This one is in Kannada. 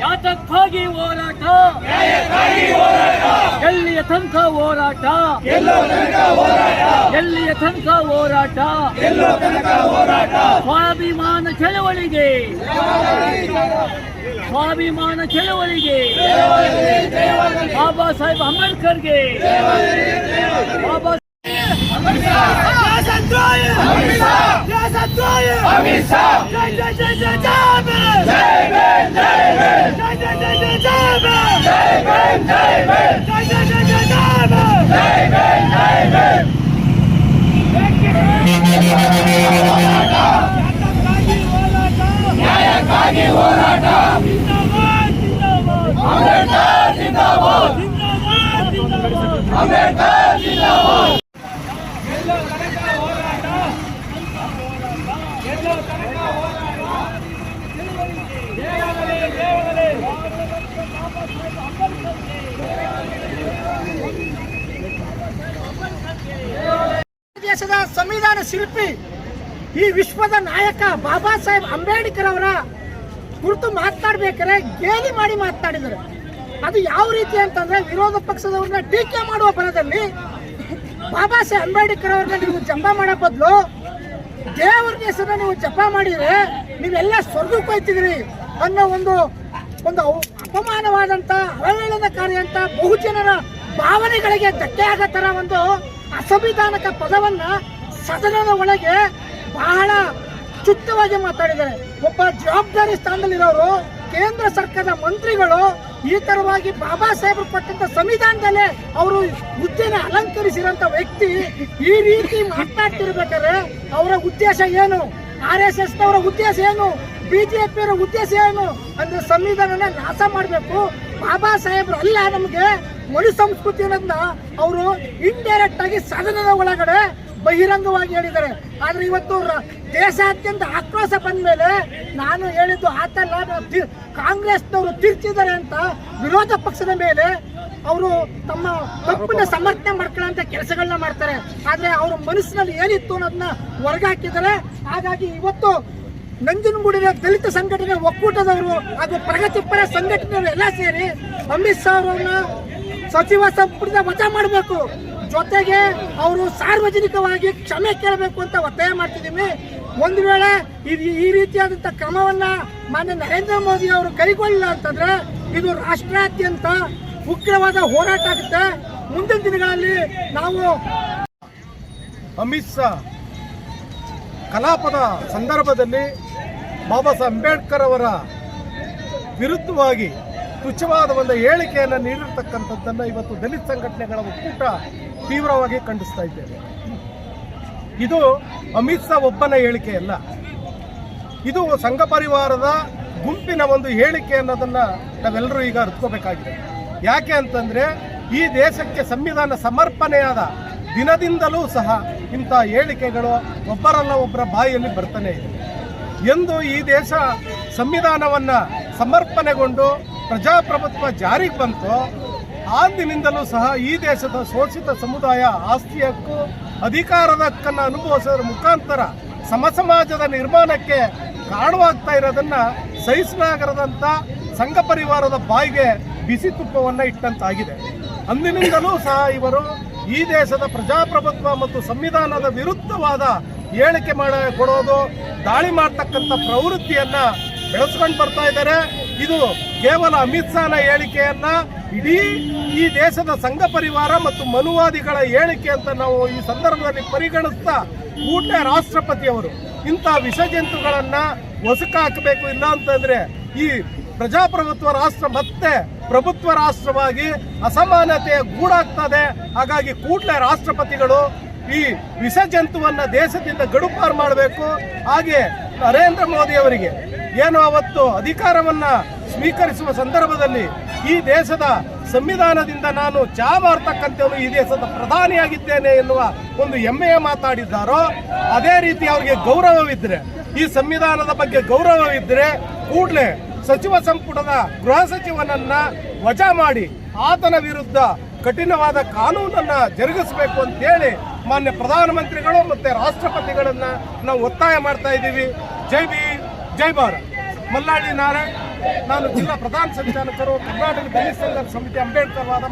ಯಾತಕ್ಕಾಗಿ ಹೋರಾಟ ನ್ಯಾಯಕ್ಕಾಗಿ ಹೋರಾಟ ಎಲ್ಲಿಯ ತನಕ ಹೋರಾಟ ಎಲ್ಲೋ ತನಕ ಹೋರಾಟ ಎಲ್ಲಿಯ ತನಕ ಹೋರಾಟ ಎಲ್ಲೋ ತನಕ ಹೋರಾಟ ಸ್ವಾಭಿಮಾನ ಚಳವಳಿಗೆ ಸ್ವಾಭಿಮಾನ ಚಳವಳಿಗೆ ಬಾಬಾ ಸಾಹೇಬ್ ಅಂಬೇಡ್ಕರ್ಗೆ ಬಾಬಾ ದೇಶದ ಶಿಲ್ಪಿ ಈ ವಿಶ್ವದ ನಾಯಕ ಬಾಬಾ ಸಾಹೇಬ್ ಅಂಬೇಡ್ಕರ್ ಅವರ ಕುರಿತು ಮಾತನಾಡ್ಬೇಕಾದ್ರೆ ಗೇಲಿ ಮಾಡಿ ಮಾತನಾಡಿದರು ಅದು ಯಾವ ರೀತಿ ಅಂತಂದ್ರೆ ವಿರೋಧ ಪಕ್ಷದವ್ರನ್ನ ಟೀಕೆ ಮಾಡುವ ಬಲದಲ್ಲಿ ಬಾಬಾ ಸಾಹೇಬ್ ಅಂಬೇಡ್ಕರ್ ಅವ್ರನ್ನ ನೀವು ಜಂಬ ಮಾಡೋ ಬದಲು ದೇವ್ರ ಹೆಸರನ್ನ ನೀವು ಜಪ ಮಾಡಿದ್ರೆ ನೀವೆಲ್ಲ ಸ್ವರ್ಗಕ್ಕೆ ಹೋಯ್ತಿದ್ರಿ ಅನ್ನೋ ಒಂದು ಒಂದು ಅಪಮಾನವಾದಂತ ಅವಹೇಳನಕಾರಿ ಅಂತ ಬಹುಜನರ ಭಾವನೆಗಳಿಗೆ ಧಕ್ಕೆ ಆಗೋ ತರ ಒಂದು ಅಸಂವಿಧಾನಕ ಪದವನ್ನ ಸದನದ ಒಳಗೆ ಬಹಳ ಚುತ್ತವಾಗಿ ಮಾತಾಡಿದ್ದಾರೆ. ಒಬ್ಬ ಜವಾಬ್ದಾರಿ ಸ್ಥಾನದಲ್ಲಿರೋರು, ಕೇಂದ್ರ ಸರ್ಕಾರದ ಮಂತ್ರಿಗಳು, ಈ ತರವಾಗಿ ಬಾಬಾ ಸಾಹೇಬರು ಕೊಟ್ಟಂತ ಸಂವಿಧಾನದಲ್ಲೇ ಅವರು ಹುದ್ದೆನ ಅಲಂಕರಿಸಿರಂತ ವ್ಯಕ್ತಿ ಈ ರೀತಿ ಮಾತನಾಡ್ತಿರ್ಬೇಕಾದ್ರೆ ಅವರ ಉದ್ದೇಶ ಏನು? ಆರ್ ಎಸ್ ಎಸ್ ನವರ ಉದ್ದೇಶ ಏನು? ಬಿಜೆಪಿ ಅವರ ಉದ್ದೇಶ ಏನು? ಅಂದ್ರೆ ಸಂವಿಧಾನನ ನಾಶ ಮಾಡಬೇಕು. ಬಾಬಾ ಸಾಹೇಬ್ರು ಅಲ್ಲ ನಮಗೆ ಮನು ಸಂಸ್ಕೃತಿ ಅನ್ನೋದನ್ನ ಅವರು ಇಂಡೈರೆಕ್ಟ್ ಆಗಿ ಸದನದ ಒಳಗಡೆ ಬಹಿರಂಗವಾಗಿ ಹೇಳಿದ್ದಾರೆ. ಆದ್ರೆ ಇವತ್ತು ದೇಶಾದ್ಯಂತ ಆಕ್ರೋಶ ಬಂದ ಮೇಲೆ ನಾನು ಹೇಳಿದ್ದು ಆತಲ್ಲ ಕಾಂಗ್ರೆಸ್ನವರು ತಿರ್ಚಿದ್ದಾರೆ ಅಂತ ವಿರೋಧ ಪಕ್ಷದ ಮೇಲೆ ಅವರು ತಮ್ಮ ತಪ್ಪನ್ನ ಸಮರ್ಥನೆ ಮಾಡ್ಕೊಳ್ಳೋ ಕೆಲಸಗಳನ್ನ ಮಾಡ್ತಾರೆ. ಆದ್ರೆ ಅವ್ರ ಮನಸ್ಸಿನಲ್ಲಿ ಏನಿತ್ತು ಅನ್ನೋದನ್ನ ಹೊರಗಾಕಿದ್ದಾರೆ. ಹಾಗಾಗಿ ಇವತ್ತು ನಂಜನಗೂಡಿನ ದಲಿತ ಸಂಘಟನೆ ಒಕ್ಕೂಟದವರು ಹಾಗೂ ಪ್ರಗತಿಪರ ಸಂಘಟನೆಗಳು ಎಲ್ಲ ಸೇರಿ ಅಮಿತ್ ಶಾ ಅವರನ್ನ ಸಚಿವ ಸಂಪುಟದ ವಜಾ ಮಾಡಬೇಕು. ಜೊತೆಗೆ ಅವರು ಸಾರ್ವಜನಿಕವಾಗಿ ಕ್ಷಮೆ ಕೇಳಬೇಕು ಅಂತ ಒತ್ತಾಯ ಮಾಡ್ತಿದ್ದೀವಿ. ಒಂದು ವೇಳೆ ಇದು ಈ ರೀತಿಯಾದಂಥ ಕ್ರಮವನ್ನ ಮಾನ್ಯ ನರೇಂದ್ರ ಮೋದಿ ಅವರು ಕೈಗೊಳ್ಳಿಲ್ಲ ಅಂತಂದ್ರೆ ಇದು ರಾಷ್ಟ್ರಾದ್ಯಂತ ಉಗ್ರವಾದ ಹೋರಾಟ ಆಗುತ್ತೆ. ಮುಂದಿನ ದಿನಗಳಲ್ಲಿ ನಾವು ಅಮಿತ್ ಶಾ ಕಲಾಪದ ಸಂದರ್ಭದಲ್ಲಿ ಬಾಬಾ ಸಾಹೇಬ್ ಅಂಬೇಡ್ಕರ್ ಅವರ ವಿರುದ್ಧವಾಗಿ ತುಚ್ಛವಾದ ಒಂದು ಹೇಳಿಕೆಯನ್ನು ನೀಡಿರ್ತಕ್ಕಂಥದ್ದನ್ನು ಇವತ್ತು ದಲಿತ ಸಂಘಟನೆಗಳ ಒಕ್ಕೂಟ ತೀವ್ರವಾಗಿ ಖಂಡಿಸ್ತಾ ಇದ್ದೇವೆ. ಇದು ಅಮಿತ್ ಶಾ ಒಬ್ಬನ ಹೇಳಿಕೆಯಲ್ಲ ಇದು ಸಂಘ ಪರಿವಾರದ ಗುಂಪಿನ ಒಂದು ಹೇಳಿಕೆ ಅನ್ನೋದನ್ನ ನಾವೆಲ್ಲರೂ ಈಗ ಅರ್ಥಕೋಬೇಕಾಗಿದೆ ಯಾಕೆ ಅಂತಂದ್ರೆ, ಈ ದೇಶಕ್ಕೆ ಸಂವಿಧಾನ ಸಮರ್ಪಣೆಯಾದ ದಿನದಿಂದಲೂ ಸಹ ಇಂಥ ಹೇಳಿಕೆಗಳು ಒಬ್ಬರಲ್ಲ ಒಬ್ಬರ ಬಾಯಿಯಲ್ಲಿ ಬರ್ತಾನೆ ಇದೆ. ಎಂದು ಈ ದೇಶ ಸಂವಿಧಾನವನ್ನ ಸಮರ್ಪಣೆಗೊಂಡು ಪ್ರಜಾಪ್ರಭುತ್ವ ಜಾರಿಗೆ ಬಂತು ಅಂದಿನಿಂದಲೂ ಸಹ ಈ ದೇಶದ ಶೋಷಿತ ಸಮುದಾಯ ಆಸ್ತಿ ಹಕ್ಕು, ಅಧಿಕಾರದ ಹಕ್ಕನ್ನು ಅನುಭವಿಸೋದ್ರ ಮುಖಾಂತರ ಸಮಸಮಾಜದ ನಿರ್ಮಾಣಕ್ಕೆ ಕಾರಣವಾಗ್ತಾ ಇರೋದನ್ನ ಸಹಿಸಲಾಗದಂತ ಸಂಘ ಪರಿವಾರದ ಬಾಯಿಗೆ ಬಿಸಿ ತುಪ್ಪವನ್ನ ಇಟ್ಟಂತಾಗಿದೆ. ಅಂದಿನಿಂದಲೂ ಸಹ ಇವರು ಈ ದೇಶದ ಪ್ರಜಾಪ್ರಭುತ್ವ ಮತ್ತು ಸಂವಿಧಾನದ ವಿರುದ್ಧವಾದ ಹೇಳಿಕೆ ಮಾಡ, ಕೊಡೋದು, ದಾಳಿ ಮಾಡ್ತಕ್ಕಂಥ ಪ್ರವೃತ್ತಿಯನ್ನ ಬೆಳೆಸ್ಕೊಂಡು ಬರ್ತಾ ಇದ್ದಾರೆ. ಇದು ಕೇವಲ ಅಮಿತ್ ಶಾನ ಹೇಳಿಕೆಯನ್ನ ಇಡೀ ಈ ದೇಶದ ಸಂಘ ಪರಿವಾರ ಮತ್ತು ಮನುವಾದಿಗಳ ಹೇಳಿಕೆ ಅಂತ ನಾವು ಈ ಸಂದರ್ಭದಲ್ಲಿ ಪರಿಗಣಿಸ್ತಾ ಕೂಡಲೇ ರಾಷ್ಟ್ರಪತಿಯವರು ಇಂಥ ವಿಷಜಂತುಗಳನ್ನ ಹೊಸಕ ಹಾಕಬೇಕು ಇಲ್ಲ ಅಂತಂದ್ರೆ ಈ ಪ್ರಜಾಪ್ರಭುತ್ವ ರಾಷ್ಟ್ರ ಮತ್ತೆ ಪ್ರಭುತ್ವ ರಾಷ್ಟ್ರವಾಗಿ ಅಸಮಾನತೆಯ ಗೂಡಾಗ್ತದೆ. ಹಾಗಾಗಿ ಕೂಡಲೇ ರಾಷ್ಟ್ರಪತಿಗಳು ಈ ವಿಷಜಂತುವನ್ನ ದೇಶದಿಂದ ಗಡುಪಾರು ಮಾಡಬೇಕು. ಹಾಗೆ ನರೇಂದ್ರ ಮೋದಿ ಅವರಿಗೆ ಏನು ಅವತ್ತು ಅಧಿಕಾರವನ್ನ ಸ್ವೀಕರಿಸುವ ಸಂದರ್ಭದಲ್ಲಿ ಈ ದೇಶದ ಸಂವಿಧಾನದಿಂದ ನಾನು ಚಾ ಈ ದೇಶದ ಪ್ರಧಾನಿಯಾಗಿದ್ದೇನೆ ಎನ್ನುವ ಒಂದು ಹೆಮ್ಮೆಯ ಮಾತಾಡಿದ್ದಾರೋ, ಅದೇ ರೀತಿ ಅವರಿಗೆ ಗೌರವವಿದ್ದರೆ ಈ ಸಂವಿಧಾನದ ಬಗ್ಗೆ ಗೌರವವಿದ್ದರೆ ಕೂಡಲೇ ಸಚಿವ ಸಂಪುಟದ ಗೃಹ ಸಚಿವನನ್ನ ವಜಾ ಮಾಡಿ ಆತನ ವಿರುದ್ಧ ಕಠಿಣವಾದ ಕಾನೂನನ್ನ ಜರುಗಿಸಬೇಕು ಅಂತ ಹೇಳಿ ಮಾನ್ಯ ಪ್ರಧಾನಮಂತ್ರಿಗಳು ಮತ್ತೆ ರಾಷ್ಟ್ರಪತಿಗಳನ್ನ ನಾವು ಒತ್ತಾಯ ಮಾಡ್ತಾ ಇದ್ದೀವಿ. ಜೈ ಬಿ ಜೈ ಭಾರತ್. ಮಲ್ಲಾಳಿ ನಾರಾಯಣ್. ನಾನು ಜಿಲ್ಲಾ ಪ್ರಧಾನ ಸಂಚಾಲಕರು ಕರ್ನಾಟಕ ದಲಿತ ಸಂಘರ್ಷ ಸಮಿತಿ ಅಂಬೇಡ್ಕರ್ ವಾದ